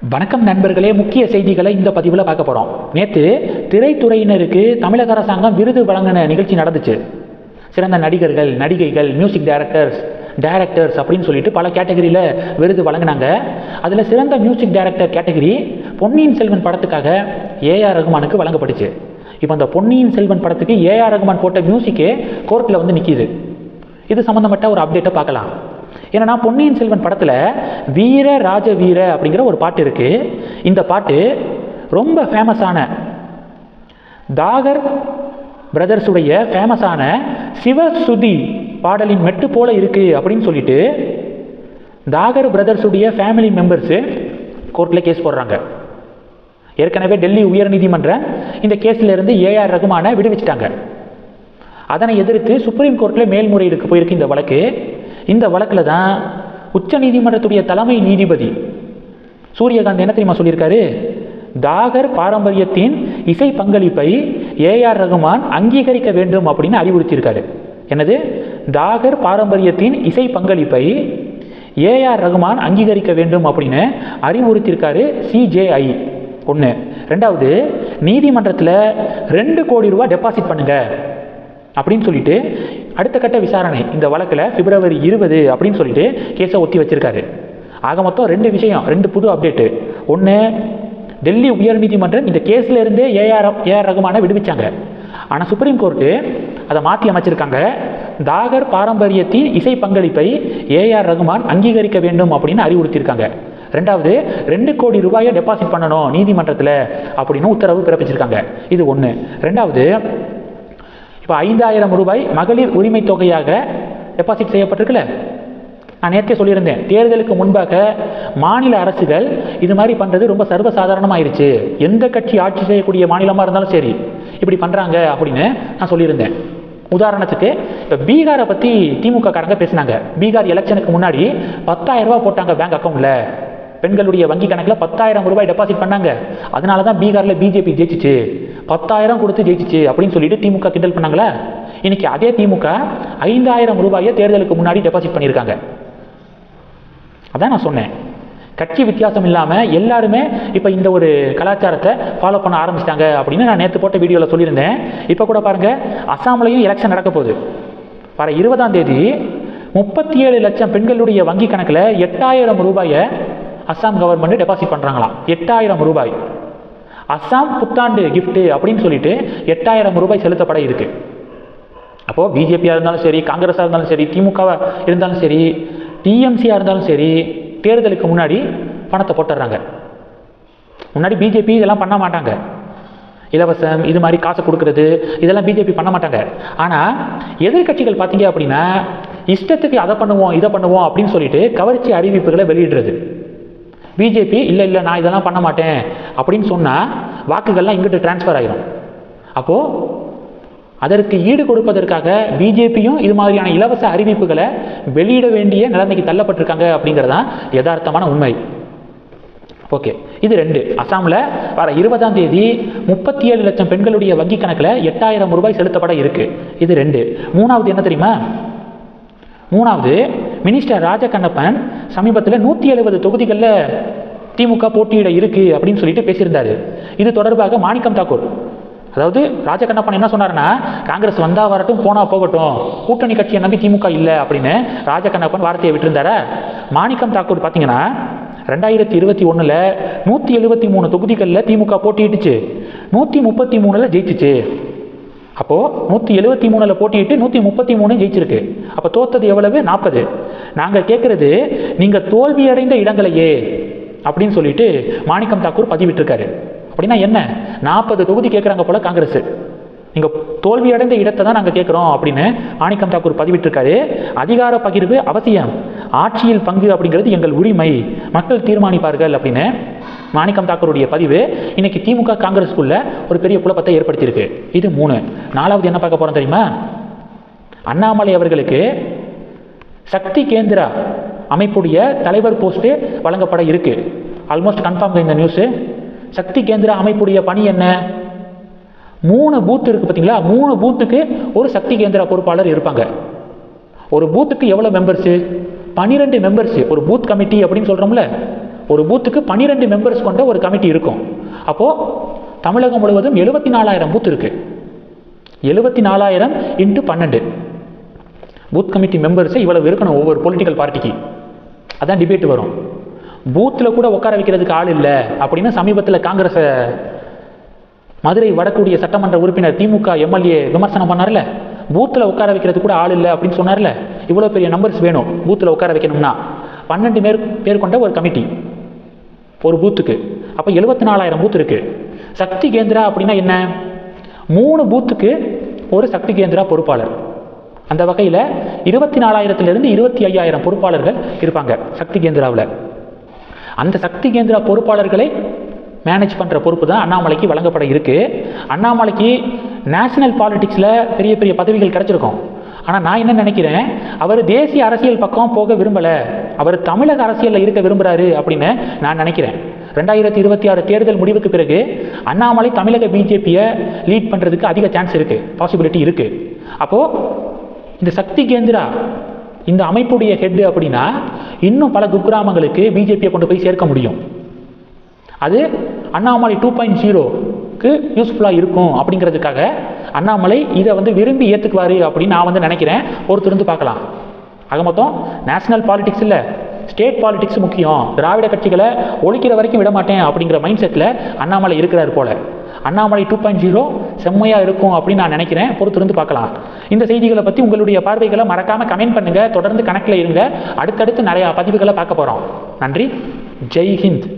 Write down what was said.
வணக்கம் நண்பர்களே முக்கிய செய்திகளை இந்த பதிவில் பார்க்க போகிறோம் நேற்று திரைத்துறையினருக்கு தமிழக அரசாங்கம் விருது வழங்கின நிகழ்ச்சி நடந்துச்சு. சிறந்த நடிகர்கள் நடிகைகள் மியூசிக் டைரக்டர்ஸ் டைரக்டர்ஸ் அப்படின்னு சொல்லிட்டு பல கேட்டகரியில் விருது வழங்கினாங்க. அதில் சிறந்த music director category Ponniyin Selvan படத்துக்காக ஏஆர் ரகுமானுக்கு வழங்கப்பட்டுச்சு. இப்போ அந்த பொன்னியின் செல்வன் படத்துக்கு ஏஆர் ரகுமான் போட்ட மியூசிக்கே கோர்ட்டில் வந்து நிற்கிது இது சம்மந்தப்பட்ட ஒரு அப்டேட்டை பார்க்கலாம். ஏன்னா பொன்னியின் செல்வன் படத்தில் வீர ராஜ வீர அப்படிங்கிற ஒரு பாட்டு இருக்கு. இந்த பாட்டு ரொம்ப ஃபேமஸான தாகர் பிரதர்ஸுடைய ஃபேமஸான சிவசுதி பாடலின் மெட்டு போல இருக்கு அப்படின்னு சொல்லிட்டு தாகர் பிரதர்ஸுடைய ஃபேமிலி மெம்பர்ஸு கோர்ட்டில் கேஸ் போடுறாங்க. ஏற்கனவே டெல்லி உயர்நீதிமன்றம் இந்த கேஸில் இருந்து ஏஆர் ரகுமானை விடுவிச்சிட்டாங்க. அதனை எதிர்த்து சுப்ரீம் கோர்ட்டில் மேல்முறையீடுக்கு போயிருக்கு இந்த வழக்கு. இந்த வழக்கில் தான் உச்ச நீதிமன்றத்துடைய தலைமை நீதிபதி சூரியகாந்த் என்ன தெரியுமா சொல்லியிருக்காரு? தாகர் பாரம்பரியத்தின் இசை பங்களிப்பை ஏஆர் ரகுமான் அங்கீகரிக்க வேண்டும் அப்படின்னு அறிவுறுத்தியிருக்காரு. என்னது? தாகர் பாரம்பரியத்தின் இசை பங்களிப்பை ஏஆர் ரகுமான் அங்கீகரிக்க வேண்டும் அப்படின்னு அறிவுறுத்தியிருக்காரு சிஜேஐ ஒன்று ரெண்டாவது நீதிமன்றத்தில் ரெண்டு கோடி ரூபா டெபாசிட் பண்ணுங்க அப்படின்னு சொல்லிட்டு அடுத்த கட்ட விசாரணை இந்த வழக்கில் பிப்ரவரி இருபது அப்படின்னு சொல்லிட்டு கேஸை ஒத்தி வச்சிருக்காரு. ஆக மொத்தம் ரெண்டு விஷயம் ரெண்டு புது அப்டேட்டு ஒன்று டெல்லி உயர்நீதிமன்றம் இந்த கேஸில் இருந்தே ஏஆர் ஏஆர் ரகுமானை விடுவிச்சாங்க. ஆனால் சுப்ரீம் கோர்ட்டு அதை மாற்றி அமைச்சிருக்காங்க. தாகர் பாரம்பரியத்தின் இசை பங்களிப்பை ஏஆர் ரகுமான் அங்கீகரிக்க வேண்டும் அப்படின்னு அறிவுறுத்தியிருக்காங்க. ரெண்டாவது ரெண்டு கோடி ரூபாயை டெபாசிட் பண்ணணும் நீதிமன்றத்தில் அப்படின்னு உத்தரவு பிறப்பிச்சிருக்காங்க. இது ஒன்று ரெண்டாவது இப்போ ஐந்தாயிரம் ரூபாய் மகளிர் உரிமை தொகையாக டெபாசிட் செய்யப்பட்டிருக்குல்ல? நான் நேற்றே சொல்லியிருந்தேன். தேர்தலுக்கு முன்பாக மாநில அரசுகள் இது மாதிரி பண்ணுறது ரொம்ப சர்வசாதாரணமாயிருச்சு. எந்த கட்சி ஆட்சி செய்யக்கூடிய மாநிலமாக இருந்தாலும் சரி இப்படி பண்ணுறாங்க அப்படின்னு நான் சொல்லியிருந்தேன். உதாரணத்துக்கு இப்போ பீகாரை பற்றி திமுக காரங்க பேசினாங்க. பீகார் எலெக்ஷனுக்கு முன்னாடி பத்தாயிரம் ரூபாய் போட்டாங்க பேங்க் அக்கௌண்ட்டில் பெண்களுடைய வங்கி கணக்கில் பத்தாயிரம் ரூபாய் டெபாசிட் பண்ணாங்க. அதனால தான் பீகாரில் பிஜேபி ஜெயிச்சிச்சு. பத்தாயிரம் கொடுத்து ஜெயிச்சிச்சு அப்படின்னு சொல்லிட்டு திமுக கிண்டல் பண்ணாங்களே? இன்னைக்கு அதே திமுக ஐந்தாயிரம் ரூபாயை தேர்தலுக்கு முன்னாடி டெபாசிட் பண்ணியிருக்காங்க. அதான் நான் சொன்னேன். கட்சி வித்தியாசம் இல்லாமல் எல்லாருமே இப்போ இந்த ஒரு கலாச்சாரத்தை ஃபாலோ பண்ண ஆரம்பிச்சிட்டாங்க அப்படின்னு நான் நேற்று போட்ட வீடியோவில் சொல்லியிருந்தேன். இப்போ கூட பாருங்கள் அஸ்ஸாம்லையும் எலெக்ஷன் நடக்க போகுது. வர இருபதாம் தேதி முப்பத்தி ஏழு லட்சம் பெண்களுடைய வங்கி கணக்கில் எட்டாயிரம் ரூபாயை அஸ்ஸாம் கவர்மெண்ட் டெபாசிட் பண்ணுறாங்களாம் எட்டாயிரம் ரூபாய். அஸ்ஸாம் புத்தாண்டு கிஃப்ட்டு அப்படின்னு சொல்லிட்டு எட்டாயிரம் ரூபாய் செலுத்தப்பட இருக்கு. அப்போது பிஜேபியாக இருந்தாலும் சரி காங்கிரஸாக இருந்தாலும் சரி திமுகவாக இருந்தாலும் சரி டிஎம்சியாக இருந்தாலும் சரி தேர்தலுக்கு முன்னாடி பணத்தை போட்டுடுறாங்க. முன்னாடி பிஜேபி இதெல்லாம் பண்ண மாட்டாங்க. இலவசம் இது மாதிரி காசை கொடுக்கறது இதெல்லாம் பிஜேபி பண்ண மாட்டாங்க. ஆனால் எதிர்கட்சிகள் பார்த்தீங்க அப்படின்னா இஷ்டத்துக்கு அதை பண்ணுவோம் இதை பண்ணுவோம் அப்படின்னு சொல்லிட்டு கவர்ச்சி அறிவிப்புகளை வெளியிடுறது. பிஜேபி இல்லை இல்லை நான் இதெல்லாம் பண்ண மாட்டேன். அப்படின்னு சொன்னால் வாக்குகள்லாம் இங்கிட்டு டிரான்ஸ்ஃபர் ஆகிரும் அப்போது அதற்கு ஈடு கொடுப்பதற்காக பிஜேபியும் இது மாதிரியான இலவச அறிவிப்புகளை வெளியிட வேண்டிய நிலைமைக்கு தள்ளப்பட்டிருக்காங்க அப்படிங்கிறதான் யதார்த்தமான உண்மை. ஓகே இது ரெண்டு. அசாமில் வர இருபதாம் தேதி முப்பத்தி ஏழு லட்சம் பெண்களுடைய வங்கி கணக்கில் எட்டாயிரம் ரூபாய் செலுத்தப்பட இருக்குது இது ரெண்டு. மூணாவது என்ன தெரியுமா? மூணாவது மினிஸ்டர் ராஜகண்ணப்பன் சமீபத்தில் நூற்றி எழுபது தொகுதிகளில் திமுக போட்டியிட இருக்குது அப்படின்னு சொல்லிட்டு பேசியிருந்தாரு. இது தொடர்பாக மாணிக்கம் தாக்கூர். அதாவது ராஜகண்ணப்பன் என்ன சொன்னார்னா காங்கிரஸ் வந்தா வரட்டும் போனால் போகட்டும் கூட்டணி கட்சியை நம்பி திமுக இல்லை அப்படின்னு ராஜகண்ணப்பன் வார்த்தையை விட்டுருந்தார? மாணிக்கம் தாக்கூர் பார்த்தீங்கன்னா ரெண்டாயிரத்தி இருபத்தி ஒன்றில் நூற்றி எழுபத்தி மூணு தொகுதிகளில் திமுக போட்டியிட்டுச்சு. நூற்றி முப்பத்தி மூணில் ஜெயிச்சிச்சு. அப்போது நூற்றி எழுபத்தி மூணில் போட்டியிட்டு நூற்றி முப்பத்தி மூணு ஜெயிச்சிருக்கு. அப்போ தோத்தது எவ்வளவு? நாற்பது நாங்கள் கேட்குறது நீங்கள் தோல்வியடைந்த இடங்களையே அப்படின்னு சொல்லிட்டு மாணிக்கம் தாக்கூர் பதிவிட்டிருக்காரு. அப்படின்னா என்ன? நாற்பது தொகுதி கேட்குறாங்க போல காங்கிரஸ். நீங்கள் தோல்வியடைந்த இடத்தை தான் நாங்கள் கேட்குறோம் அப்படின்னு மாணிக்கம் தாக்கூர் பதிவிட்டிருக்காரு. அதிகார பகிர்வு அவசியம். ஆட்சியில் பங்கு அப்படிங்கிறது எங்கள் உரிமை. மக்கள் தீர்மானிப்பார்கள் அப்படின்னு மாணிக்கம் தாக்கூருடைய பதிவு இன்னைக்கு திமுக காங்கிரஸுக்குள்ள ஒரு பெரிய குழப்பத்தை ஏற்படுத்தியிருக்கு. இது மூணு. நாலாவது என்ன பார்க்க போகிறோம் தெரியுமா? அண்ணாமலை அவர்களுக்கு சக்தி கேந்திரா அமைப்புடைய தலைவர் போஸ்ட்டு வழங்கப்பட இருக்கு. ஆல்மோஸ்ட் கன்ஃபார்ம் இந்த நியூஸு சக்தி கேந்திர அமைப்புடைய பணி என்ன? மூணு பூத் இருக்கு பார்த்தீங்களா மூணு பூத்துக்கு ஒரு சக்தி கேந்திர பொறுப்பாளர் இருப்பாங்க. ஒரு பூத்துக்கு எவ்வளோ மெம்பர்ஸு பன்னிரெண்டு மெம்பர்ஸு ஒரு பூத் கமிட்டி அப்படின்னு சொல்கிறோம்ல ஒரு பூத்துக்கு பன்னிரெண்டு மெம்பர்ஸ் கொண்ட ஒரு கமிட்டி இருக்கும். அப்போது தமிழகம் முழுவதும் எழுபத்தி நாலாயிரம் பூத் இருக்குது எழுபத்தி நாலாயிரம் இன்ட்டு பன்னெண்டு. பூத் கமிட்டி மெம்பர்ஸை இவ்வளவு இருக்கணும் ஒவ்வொரு பொலிட்டிக்கல் பார்ட்டிக்கு அதான் டிபேட் வரும். பூத்தில் கூட உட்கார வைக்கிறதுக்கு ஆள் இல்லை அப்படின்னு சமீபத்தில் காங்கிரஸை மதுரை வடக்கூடிய சட்டமன்ற உறுப்பினர் திமுக எம்எல்ஏ விமர்சனம் பண்ணார்ல? பூத்தில் உட்கார வைக்கிறது கூட ஆள் இல்லை அப்படின்னு சொன்னார்ல? இவ்வளோ பெரிய நம்பர்ஸ் வேணும் பூத்தில் உட்கார வைக்கணும்னா. பன்னெண்டு பேர் பேர் கொண்ட ஒரு கமிட்டி ஒரு பூத்துக்கு அப்போ எழுபத்தி நாலாயிரம் பூத் இருக்கு. சக்தி கேந்திரா அப்படின்னா என்ன? மூணு பூத்துக்கு ஒரு சக்தி கேந்திரா பொறுப்பாளர். அந்த வகையில் இருபத்தி நாலாயிரத்திலிருந்து இருபத்தி ஐயாயிரம் பொறுப்பாளர்கள் இருப்பாங்க சக்தி கேந்திராவில். அந்த சக்தி கேந்திரா பொறுப்பாளர்களை மேனேஜ் பண்ணுற பொறுப்பு தான் அண்ணாமலைக்கு வழங்கப்பட இருக்குது அண்ணாமலைக்கு நேஷனல் பாலிடிக்ஸில் பெரிய பெரிய பதவிகள் கிடச்சிருக்கும். ஆனால் நான் என்ன நினைக்கிறேன் அவர் தேசிய அரசியல் பக்கம் போக விரும்பலை. அவர் தமிழக அரசியலில் இருக்க விரும்புகிறாரு அப்படின்னு நான் நினைக்கிறேன். ரெண்டாயிரத்தி இருபத்தி ஆறு தேர்தல் முடிவுக்கு பிறகு அண்ணாமலை தமிழக பிஜேபியை லீட் பண்ணுறதுக்கு அதிக சான்ஸ் இருக்குது பாசிபிலிட்டி இருக்குது அப்போது இந்த சக்தி கேந்திரா இந்த அமைப்புடைய ஹெட் அப்படின்னா இன்னும் பல குக்கிராமங்களுக்கு பிஜேபியை கொண்டு போய் சேர்க்க முடியும். அது அண்ணாமலை டூ பாயிண்ட் ஜீரோக்கு யூஸ்ஃபுல்லாக இருக்கும் அப்படிங்கிறதுக்காக அண்ணாமலை இதை வந்து விரும்பி ஏற்றுக்குவார் அப்படின்னு நான் வந்து நினைக்கிறேன். ஒருத்தர் இருந்து பார்க்கலாம். ஆக மொத்தம் நேஷனல் பாலிடிக்ஸ் இல்லை ஸ்டேட் பாலிடிக்ஸ் முக்கியம். திராவிட கட்சிகளை ஒழிக்கிற வரைக்கும் விட மாட்டேன் அப்படிங்கிற மைண்ட் செட்டில் அண்ணாமலை இருக்கிறார் போல. அண்ணாமலை டூ பாயிண்ட் ஜீரோ செம்மையாக இருக்கும் அப்படின்னு நான் நினைக்கிறேன். பொறுத்திருந்து பார்க்கலாம். இந்த செய்திகளை பற்றி உங்களுடைய பார்வைகளை மறக்காமல் கமெண்ட் பண்ணுங்கள் தொடர்ந்து கணக்கில் இருங்க. அடுத்தடுத்து நிறையா பதிவுகளை பார்க்க போகிறோம் நன்றி. ஜெய் ஹிந்த்.